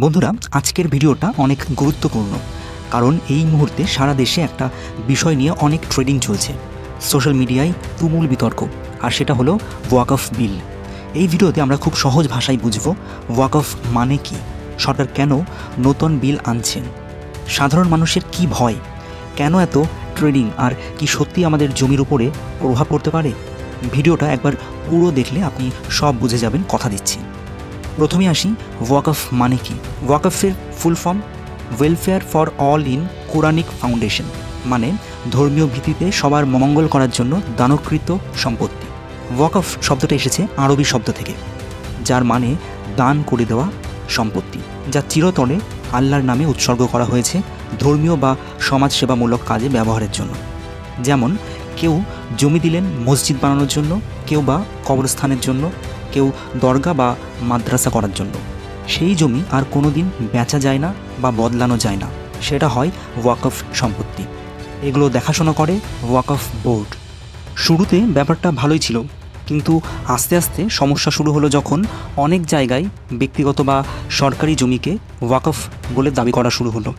বন্ধুরা, আজকের ভিডিওটা অনেক গুরুত্বপূর্ণ, কারণ এই মুহূর্তে সারা দেশে একটা বিষয় নিয়ে অনেক ট্রেডিং চলছে। সোশ্যাল মিডিয়ায় তুমুল বিতর্ক, আর সেটা হলো ওয়াকফ বিল। এই ভিডিওতে আমরা খুব সহজ ভাষায় বুঝব ওয়াকফ মানে কি, সরকার কেন নতুন বিল আনছেন, সাধারণ মানুষের কি ভয়, কেন এত ট্রেডিং, আর কি সত্যি আমাদের জমির উপরে প্রভাব পড়তে পারে? ভিডিওটা একবার পুরো দেখলে আপনি সব বুঝে যাবেন, কথা দিচ্ছি। প্রথমে আসি ওয়াকফ মানে কি? ওয়াকফের full form welfare for all in Quranic foundation মানে ধর্মীয় ভিত্তিতে সবার মঙ্গল করার জন্য দানকৃত সম্পত্তি। ওয়াকফ শব্দটা এসেছে আরবি শব্দ থেকে, যার মানে দান করে দেওয়া সম্পত্তি, যা চিরতরে আল্লাহর নামে উৎসর্গ করা হয়েছে ধর্মীয় বা সমাজসেবামূলক কাজে ব্যবহারের জন্য। যেমন কেউ জমি দিলেন মসজিদ বানানোর জন্য, কেউ বা কবরস্থানের জন্য কেউ দরগা বা মাদ্রাসা করার জন্য। সেই জমি আর কোনো দিন বেচা যায় না বা বদলানো যায় না। সেটা হয় ওয়াকফ সম্পত্তি। এগুলো দেখাশোনা করে ওয়াকফ বোর্ড। শুরুতে ব্যাপারটা ভালোই ছিল, কিন্তু আস্তে আস্তে সমস্যা শুরু হলো যখন অনেক জায়গায় ব্যক্তিগত বা সরকারি জমিকে ওয়াকফ বলে দাবি করা শুরু হলো।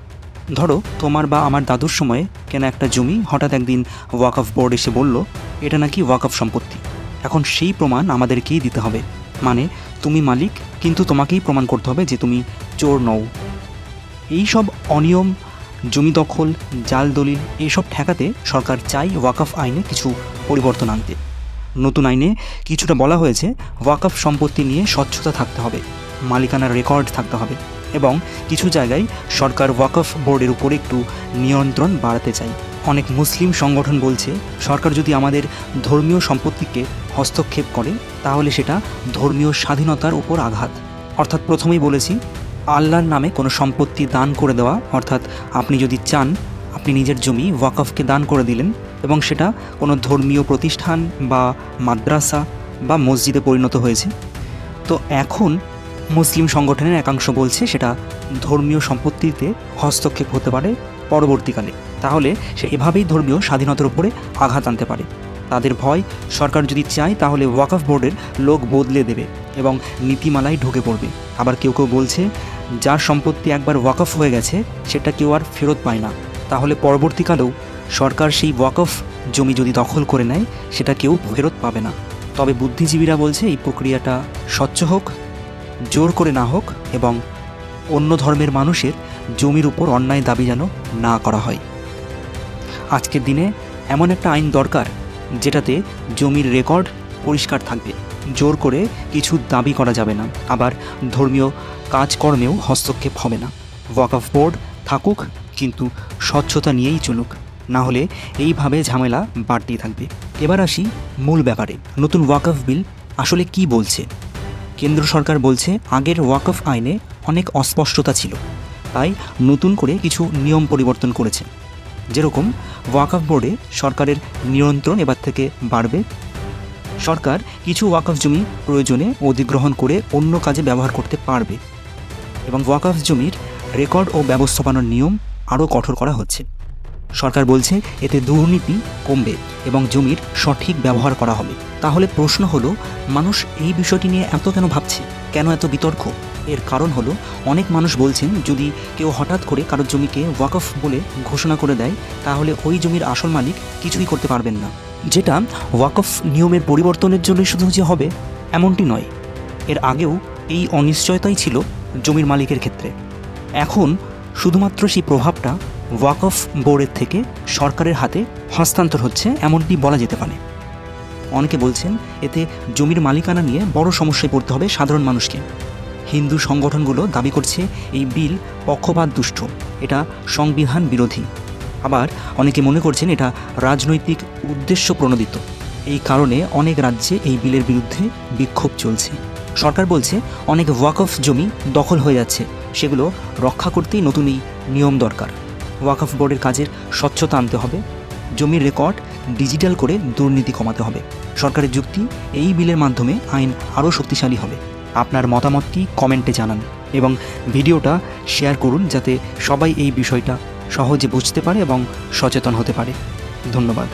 ধরো, তোমার বা আমার দাদুর সময়ে কেনা একটা জমি হঠাৎ একদিন ওয়াকফ বোর্ড এসে বলল, এটা নাকি ওয়াকফ সম্পত্তি? এখন সেই প্রমাণ আমাদেরকেই দিতে হবে। মানে তুমি মালিক, কিন্তু তোমাকেই প্রমাণ করতে হবে যে তুমি চোর নও। এই সব অনিয়ম, জমি দখল, জাল দলিল এইসব ঠেকাতে সরকার চাই ওয়াকফ আইনে কিছু পরিবর্তন আনতে। নতুন আইনে কিছুটা বলা হয়েছে, ওয়াকফ সম্পত্তি নিয়ে স্বচ্ছতা থাকতে হবে, মালিকানার রেকর্ড থাকতে হবে এবং কিছু জায়গায় সরকার ওয়াকফ বোর্ডের উপরে একটু নিয়ন্ত্রণ বাড়াতে চায় অনেক মুসলিম সংগঠন বলছে, সরকার যদি আমাদের ধর্মীয় সম্পত্তিকে হস্তক্ষেপ করে, তাহলে সেটা ধর্মীয় স্বাধীনতার উপর আঘাত। অর্থাৎ প্রথমেই বলেছি, আল্লাহর নামে কোনো সম্পত্তি দান করে দেওয়া, অর্থাৎ আপনি যদি চান, আপনি নিজের জমি ওয়াকফকে দান করে দিলেন এবং সেটা কোনো ধর্মীয় প্রতিষ্ঠান বা মাদ্রাসা বা মসজিদে পরিণত হয়েছে। তো এখন মুসলিম সংগঠনের একাংশ বলছে সেটা ধর্মীয় সম্পত্তিতে হস্তক্ষেপ হতে পারে পরবর্তীকালে। তাহলে সে এভাবেই ধর্মীয় স্বাধীনতার উপরে আঘাত আনতে পারে। তাদের ভয়, সরকার যদি চায় তাহলে ওয়াকফ বোর্ডের লোক বদলে দেবে এবং নীতিমালায় ঢুকে পড়বে। আবার কেউ কেউ বলছে, যার সম্পত্তি একবার ওয়াকফ হয়ে গেছে, সেটা কেউ আর ফেরত পায় না। তাহলে পরবর্তীকালেও সরকার সেই ওয়াকফ জমি যদি দখল করে নেয়, সেটা কেউ ফেরত পাবে না। তবে বুদ্ধিজীবীরা বলছে, এই প্রক্রিয়াটা স্বচ্ছ হোক, জোর করে না হোক এবং অন্য ধর্মের মানুষের জমির উপর অন্যায় দাবি যেন না করা হয়। আজকের দিনে এমন একটা আইন দরকার, যেটাতে জমির রেকর্ড পরিষ্কার থাকবে। জোর করে কিছু দাবি করা যাবে না। আবার ধর্মীয় কাজকর্মেও হস্তক্ষেপ হবে না। ওয়াকফ বোর্ড থাকুক, কিন্তু স্বচ্ছতা নিয়েই চলুক। না হলে এইভাবে ঝামেলা বাড়তেই থাকবে। এবার আসি মূল ব্যাপারে। নতুন ওয়াকফ বিল আসলে কি বলছে? কেন্দ্র সরকার বলছে, আগের ওয়াকফ আইনে অনেক অস্পষ্টতা ছিল। তাই নতুন করে কিছু নিয়ম পরিবর্তন করেছে যেরকম ওয়াকফ বোর্ডে সরকারের নিয়ন্ত্রণ এবার থেকে বাড়বে। সরকার কিছু ওয়াকফ জমি প্রয়োজনে অধিগ্রহণ করে অন্য কাজে ব্যবহার করতে পারবে। এবং ওয়াকফ জমির রেকর্ড ও ব্যবস্থাপনার নিয়ম আরও কঠোর করা হচ্ছে। সরকার বলছে এতে দুর্নীতি কমবে এবং জমির সঠিক ব্যবহার করা হবে। তাহলে প্রশ্ন হলো, মানুষ এই বিষয়টি নিয়ে এত কেন ভাবছে? কেন এত বিতর্ক? এর কারণ হলো, অনেক মানুষ বলছেন যদি কেউ হঠাৎ করে কারোর জমিকে ওয়াকফ বলে ঘোষণা করে দেয়, তাহলে ওই জমির আসল মালিক কিছুই করতে পারবেন না। যেটা ওয়াকফ নিয়মের পরিবর্তনের জন্যই শুধু যে হবে, এমনটি নয়। এর আগেও এই অনিশ্চয়তাই ছিল জমির মালিকের ক্ষেত্রে। এখন শুধুমাত্র সেই প্রভাবটা ওয়াকফ বোর্ডের থেকে সরকারের হাতে হস্তান্তর হচ্ছে, এমনটি বলা যেতে পারে। অনেকে বলছেন, এতে জমির মালিকানা নিয়ে বড় সমস্যায় পড়তে হবে সাধারণ মানুষকে। হিন্দু সংগঠনগুলো দাবি করছে এই বিল পক্ষপাত দুষ্ট। এটা সংবিধান বিরোধী। আবার অনেকে মনে করছেন এটা রাজনৈতিক উদ্দেশ্য প্রণোদিত। এই কারণে অনেক রাজ্যে এই বিলের বিরুদ্ধে বিক্ষোভ চলছে। সরকার বলছে অনেক ওয়াকফ জমি দখল হয়ে যাচ্ছে। সেগুলো রক্ষা করতেই নতুন এই নিয়ম দরকার। ওয়াকফ বোর্ডের কাজের স্বচ্ছতা আনতে হবে। জমির রেকর্ড ডিজিটাল করে দুর্নীতি কমাতে হবে। সরকারের যুক্তি এই বিলের মাধ্যমে আইন আরও শক্তিশালী হবে। আপনার মতামতটি কমেন্টে জানান এবং ভিডিওটা শেয়ার করুন যাতে সবাই এই বিষয়টা সহজে বুঝতে পারে এবং সচেতন হতে পারে। ধন্যবাদ।